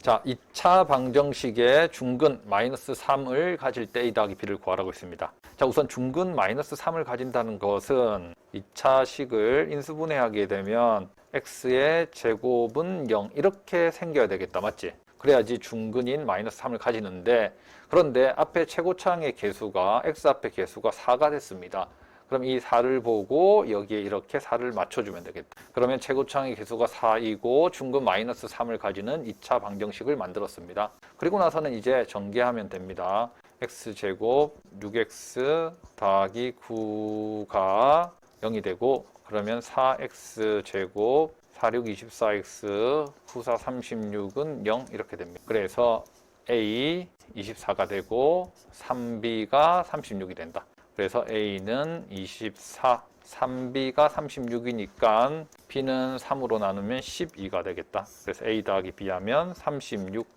자, 2차 방정식의 중근 마이너스 3을 가질 때 더하기 B를 구하라고 했습니다. 자, 우선 중근 마이너스 3을 가진다는 것은 2차 식을 인수분해하게 되면 x의 제곱은 0 이렇게 생겨야 되겠다. 맞지? 그래야지 중근인 마이너스 3을 가지는데 그런데 앞에 최고차항의 개수가 x 앞에 개수가 4가 됐습니다. 그럼 이 4를 보고 여기에 이렇게 4를 맞춰주면 되겠다. 그러면 최고차항의 개수가 4이고 중근 마이너스 3을 가지는 2차 방정식을 만들었습니다. 그리고 나서는 이제 전개하면 됩니다. x제곱 6x 더하기 9가 0이 되고 그러면 4x제곱 46 24x 94 36은 0 이렇게 됩니다. 그래서 a 24가 되고 3b가 36이 된다. 그래서 a는 24, 3b가 36이니까 b는 3으로 나누면 12가 되겠다. 그래서 a 더하기 b 하면 36